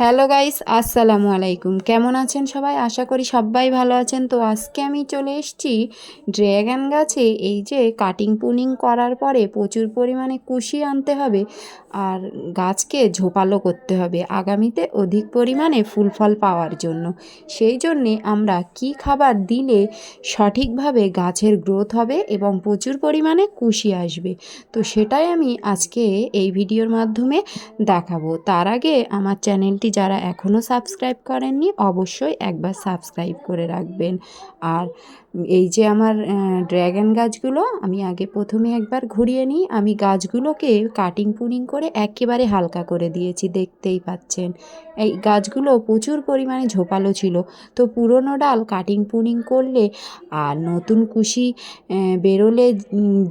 Hello guys আসসালামু আলাইকুম কেমন আছেন সবাই? আশা করি সবাই ভালো আছেন। তো আজকে আমি চলে এসেছি ড্র্যাগন গাছে। এই যে কাটিং পুনিং করার পরে প্রচুর পরিমাণে কুশি আনতে হবে আর গাছকে ঝোপালো করতে হবে আগামীতে অধিক পরিমাণে ফুল ফল পাওয়ার জন্য। সেই জন্যে আমরা কি খাবার দিলে সঠিকভাবে গাছের গ্রোথ হবে এবং প্রচুর পরিমাণে কুশি আসবে? তো সেটাই আমি আজকে এই ভিডিওর মাধ্যমে দেখাবো। তার আগে আমার চ্যানেলটি যারা এখনও সাবস্ক্রাইব করেননি, অবশ্যই একবার সাবস্ক্রাইব করে রাখবেন। আর এই যে আমার ড্র্যাগন গাছগুলো, আমি আগে প্রথমে একবার ঘুরিয়ে নিই। আমি গাছগুলোকে কাটিং পুনিং করে একেবারে হালকা করে দিয়েছি, দেখতেই পাচ্ছেন। এই গাছগুলো প্রচুর পরিমাণে ঝোপালো ছিল। তো পুরনো ডাল কাটিং পুনিং করলে আর নতুন কুশি বেরোলে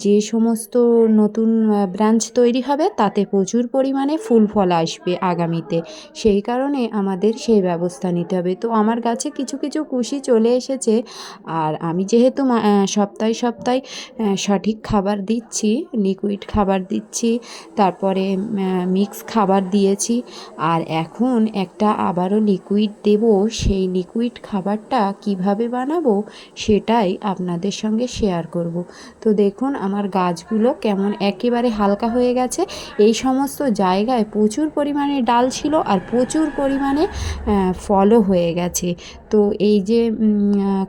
যে সমস্ত নতুন ব্রাঞ্চ তৈরি হবে, তাতে প্রচুর পরিমাণে ফুল ফল আসবে আগামীতে। সেই কারণে আমাদের সেই ব্যবস্থা নিতে হবে। তো আমার গাছে কিছু কিছু কুশি চলে এসেছে। আর আমি যেহেতু সপ্তাহে সপ্তাহে সঠিক খাবার দিচ্ছি লিকুইড খাবার দিচ্ছি, তারপরে মিক্স খাবার দিয়েছি। আর এখন একটা আবারও লিকুইড দেব, সেই লিকুইড খাবারটা কীভাবে বানাবো সেটাই আপনাদের সঙ্গে শেয়ার করব। তো দেখুন, আমার গাছগুলো কেমন একেবারে হালকা হয়ে গেছে। এই সমস্ত জায়গায় প্রচুর পরিমাণে ডাল ছিল আর প্রচুর পরিমাণে আহ, ফলও হয়ে গেছে। তো এই যে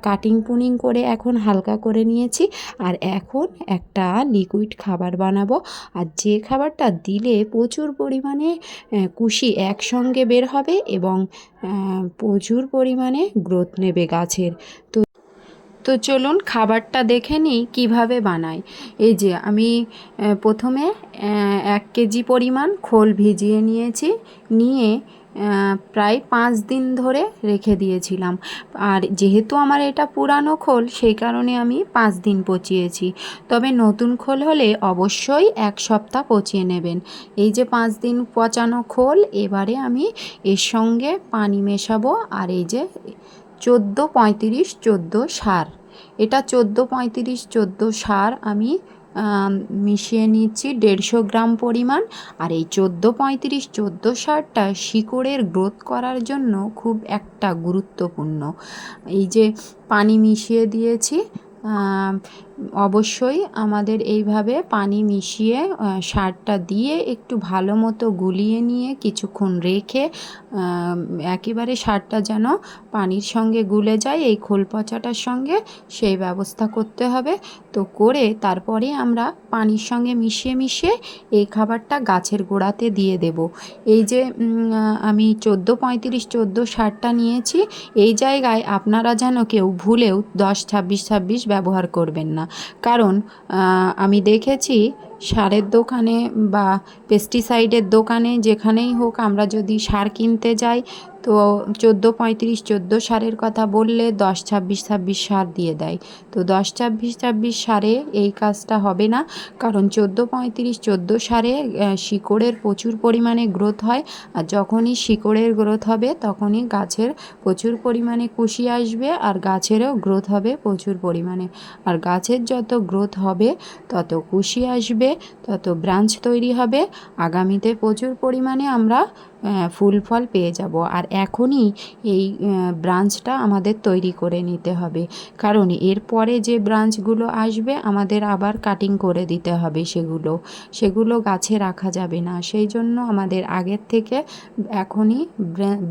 কাটিং পুনিং করে এখন হালকা করে নিয়েছি আর এখন একটা লিকুইড খাবার বানাবো। আর যে খাবারটা দিলে প্রচুর পরিমাণে কুশি একসঙ্গে বের হবে এবং প্রচুর পরিমাণে গ্রোথ নেবে গাছের। তো তো চলুন খাবারটা দেখে নিই কীভাবে বানাই। এই যে আমি প্রথমে এক কেজি পরিমাণ খোল ভিজিয়ে নিয়েছি। নিয়ে প্রায় পাঁচ দিন ধরে রেখে দিয়েছিলাম। আর যেহেতু আমার এটা পুরানো খোল, সেই কারণে আমি পাঁচ দিন পচিয়েছি। তবে নতুন খোল হলে অবশ্যই এক সপ্তাহ পচিয়ে নেবেন। এই যে পাঁচ দিন পচানো খোল, এবারে আমি এর সঙ্গে পানি মেশাবো। আর এই যে চোদ্দ পঁয়ত্রিশ চোদ্দ সার, এটা চোদ্দ পঁয়ত্রিশ চোদ্দ সার আমি মিশিয়ে নিচ্ছি দেড়শো গ্রাম পরিমাণ। আর এই চোদ্দ পঁয়ত্রিশ, চোদ্দ সারটা শিকড়ের গ্রোথ করার জন্য খুব একটা গুরুত্বপূর্ণ। এই যে পানি মিশিয়ে দিয়েছি অবশ্যই আমাদের এইভাবে পানি মিশিয়ে সারটা দিয়ে একটু ভালো মতো গুলিয়ে নিয়ে কিছুক্ষণ রেখে একেবারে সারটা যেন পানির সঙ্গে গুলে যায়, এই খোল পচাটার সঙ্গে সেই ব্যবস্থা করতে হবে। তো করে তারপরে আমরা পানির সঙ্গে মিশিয়ে মিশিয়ে এই খাবারটা গাছের গোড়াতে দিয়ে দেব। এই যে আমি চোদ্দ, পঁয়ত্রিশ, চোদ্দ সারটা নিয়েছি, এই জায়গায় আপনারা যেন কেউ ভুলেও দশ, ছাব্বিশ ছাব্বিশ ব্যবহার করবেন না। কারণ আমি দেখেছি সারের দোকানে বা পেস্টিসাইডের দোকানে যেখানেই হোক আমরা যদি সার কিনতে যাই তো চোদ্দ পঁয়ত্রিশ, চোদ্দ সারের কথা বললে দশ ছাব্বিশ ছাব্বিশ সার দিয়ে দেয়। তো দশ ছাব্বিশ ছাব্বিশ সারে এই কাজটা হবে না। কারণ চোদ্দ পঁয়ত্রিশ, চোদ্দ সারে শিকড়ের প্রচুর পরিমাণে গ্রোথ হয়। আর যখনই শিকড়ের গ্রোথ হবে, তখনই গাছের প্রচুর পরিমাণে কুশি আসবে আর গাছেরও গ্রোথ হবে প্রচুর পরিমাণে। আর গাছের যত গ্রোথ হবে, তত কুশি আসবে, তত ব্রাঞ্চ তৈরি হবে। আগামীতে প্রচুর পরিমাণে আমরা ফুল ফল পেয়ে যাব। আর এখনই এই ব্রাঞ্চটা আমাদের তৈরি করে নিতে হবে। কারণ এরপরে যে ব্রাঞ্চগুলো আসবে, আমাদের আবার কাটিং করে দিতে হবে সেগুলো। সেগুলো গাছে রাখা যাবে না। সেই জন্য আমাদের আগের থেকে এখনই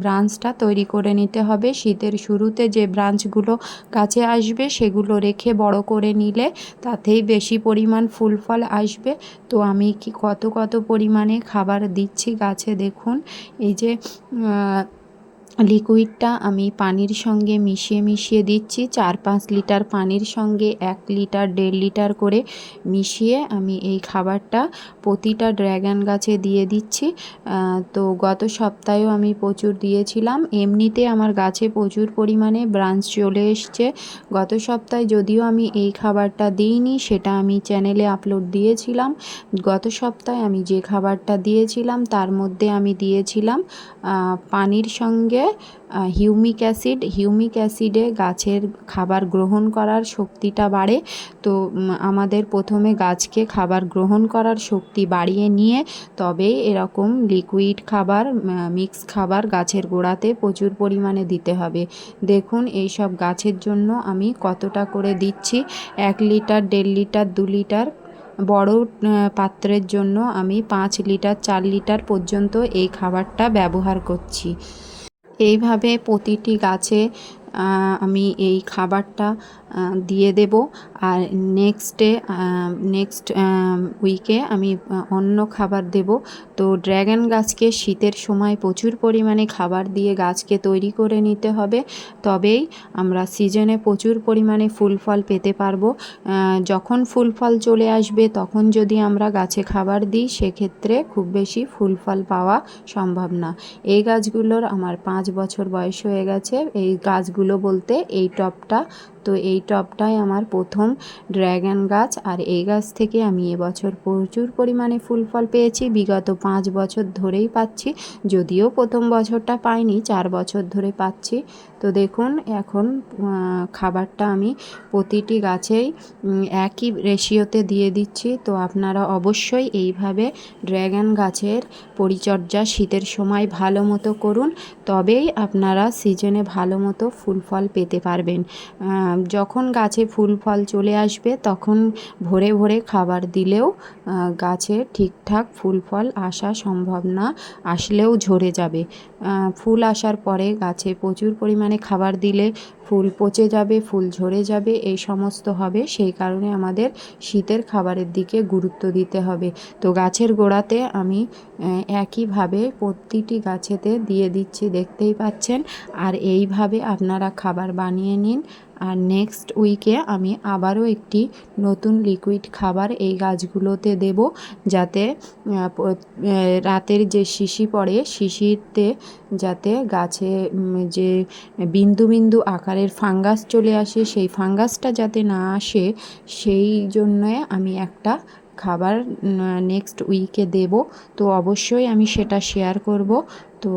ব্রাঞ্চটা তৈরি করে নিতে হবে। শীতের শুরুতে যে ব্রাঞ্চগুলো গাছে আসবে, সেগুলো রেখে বড় করে নিলে তাতেই বেশি পরিমাণ ফুল ফল আসবে। তো আমি কি কত কত পরিমাণে খাবার দিচ্ছি গাছে দেখুন। এই যে লিকুইডটা আমি পানির সঙ্গে মিশিয়ে মিশিয়ে দিচ্ছি। চার পাঁচ লিটার পানির সঙ্গে এক লিটার, দেড় লিটার করে মিশিয়ে আমি এই খাবারটা প্রতিটা ড্র্যাগন গাছে দিয়ে দিচ্ছি। তো গত সপ্তাহেও আমি প্রচুর দিয়েছিলাম। এমনিতে আমার গাছে প্রচুর পরিমাণে ব্রাঞ্চ চলে এসছে। গত সপ্তাহে যদিও আমি এই খাবারটা দিইনি, সেটা আমি চ্যানেলে আপলোড দিয়েছিলাম। গত সপ্তাহে আমি যে খাবারটা দিয়েছিলাম, তার মধ্যে আমি দিয়েছিলাম পানির সঙ্গে সঙ্গে হিউমিক অ্যাসিড, হিউমিক অ্যাসিডে গাছের খাবার গ্রহণ করার শক্তিটা বাড়ে। তো আমাদের প্রথমে গাছকে খাবার গ্রহণ করার শক্তি বাড়িয়ে নিয়ে তবেই এরকম লিকুইড খাবার মিক্স খাবার গাছের গোড়াতে প্রচুর পরিমাণে দিতে হবে। দেখুন এই সব গাছের জন্য আমি কতটা করে দিচ্ছি। এক লিটার, দেড় লিটার, দু লিটার বড় পাত্রের জন্য আমি পাঁচ লিটার, চার লিটার পর্যন্ত এই খাবারটা ব্যবহার করছি। এইভাবে প্রতিটি গাছে আমি এই খাবারটা দিয়ে দেব। আর নেক্সটে নেক্সট উইকে আমি অন্য খাবার দেব। তো ড্র্যাগন গাছকে শীতের সময় প্রচুর পরিমাণে খাবার দিয়ে গাছকে তৈরি করে নিতে হবে। তবেই আমরা সিজনে প্রচুর পরিমাণে ফুল ফল পেতে পারব। যখন ফুল ফল চলে আসবে, তখন যদি আমরা গাছে খাবার দিই, সেক্ষেত্রে খুব বেশি ফুল ফল পাওয়া সম্ভব না। এই গাছগুলোর আমার পাঁচ বছর বয়স হয়ে গেছে। এই গাছগুলো বলতে এই টপটা। তো এই টবটাই আমার প্রথম ড্র্যাগন গাছ। আর এই গাছ থেকে আমি এবছর প্রচুর পরিমাণে ফুল ফল পেয়েছি। বিগত পাঁচ বছর ধরেই পাচ্ছি। যদিও প্রথম বছরটা পাইনি চার বছর ধরে পাচ্ছি। তো দেখুন এখন খাবারটা আমি প্রতিটি গাছেই একই রেশিওতে দিয়ে দিচ্ছি। তো আপনারা অবশ্যই এইভাবে ড্র্যাগন গাছের পরিচর্যা শীতের সময় ভালো মতো করুন। তবেই আপনারা সিজনে ভালো মতো ফুল ফল পেতে পারবেন। আহ, যখন গাছে ফুল, ফল চলে আসবে, তখন ভরে ভরে খাবার দিলেও গাছে ঠিকঠাক ফুল, ফল আসা সম্ভব না, আসলেও ঝরে যাবে। ফুল আসার পরে গাছে প্রচুর পরিমাণে খাবার দিলে ফুল পচে যাবে, ফুল ঝরে যাবে, এই সমস্ত হবে। সেই কারণে আমাদের শীতের খাবারের দিকে গুরুত্ব দিতে হবে। তো গাছের গোড়াতে আমি একইভাবে প্রতিটি গাছেতে দিয়ে দিচ্ছি, দেখতেই পাচ্ছেন। আর এইভাবে আপনারা খাবার বানিয়ে নিন। আর নেক্সট উইকে আমি আবারও একটি নতুন লিকুইড খাবার এই গাছগুলোতে দেব, যাতে রাতের যে শিশি পড়ে, শিশিতে যাতে গাছে যে বিন্দু বিন্দু আকারের ফাঙ্গাস চলে আসে, সেই ফাঙ্গাসটা যাতে না আসে, সেই জন্যে আমি একটা খাবার নেক্সট উইকে দেব। তো অবশ্যই আমি সেটা শেয়ার করব। তো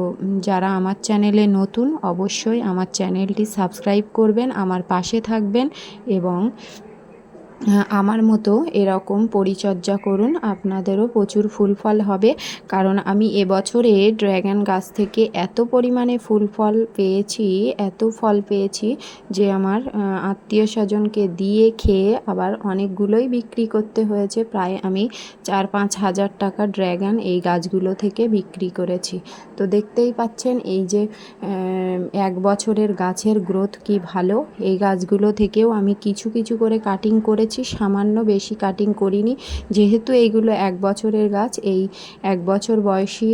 যারা আমার চ্যানেলে নতুন, অবশ্যই আমার চ্যানেলটি সাবস্ক্রাইব করবেন, আমার পাশে থাকবেন এবং আমার মতো এরকম পরিচর্যা করুন, আপনাদেরও প্রচুর ফুল ফল হবে। কারণ আমি এবছরে ড্র্যাগন গাছ থেকে এত পরিমাণে ফুল ফল পেয়েছি, এত ফল পেয়েছি যে আমার আত্মীয় স্বজনকে দিয়ে খেয়ে আবার অনেকগুলোই বিক্রি করতে হয়েছে। প্রায় আমি চার পাঁচ হাজার টাকা ড্র্যাগন এই গাছগুলো থেকে বিক্রি করেছি। তো দেখতেই পাচ্ছেন এই যে এক বছরের গাছের গ্রোথ কি ভালো? এই গাছগুলো থেকেও আমি কিছু কিছু করে কাটিং করেছি, সামান্য বেশি কাটিং করিনি। যেহেতু এইগুলো এক বছরের গাছ, এই এক বছর বয়সী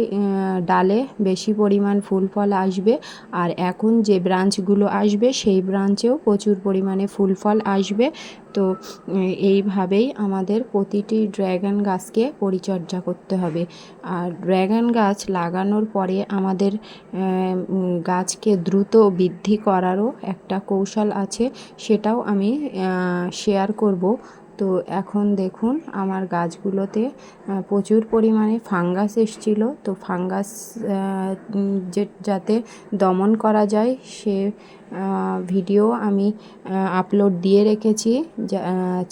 ডালে বেশি পরিমাণ ফুল ফল আসবে। আর এখন যে ব্রাঞ্চগুলো আসবে, সেই ব্রাঞ্চেও প্রচুর পরিমাণে ফুল ফল আসবে। তো এইভাবেই আমাদের প্রতিটি ড্র্যাগন গাছকে পরিচর্যা করতে হবে। আর ড্র্যাগন গাছ লাগানোর পরে আমাদের গাছকে দ্রুত বৃদ্ধি করারও একটা কৌশল আছে, সেটাও আমি শেয়ার করব। তো এখন দেখুন, আমার গাছগুলোতে প্রচুর পরিমাণে ফাঙ্গাস এসছিল। তো ফাঙ্গাস যে, যাতে দমন করা যায়, সে ভিডিও আমি আপলোড দিয়ে রেখেছি।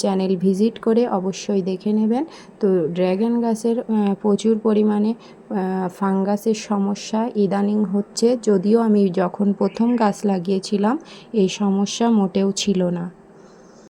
চ্যানেল ভিজিট করে অবশ্যই দেখে নেবেন। তো ড্র্যাগন গাছের প্রচুর পরিমাণে ফাঙ্গাসের সমস্যা ইদানিং হচ্ছে। যদিও আমি যখন প্রথম গাছ লাগিয়েছিলাম, এই সমস্যা মোটেও ছিল না।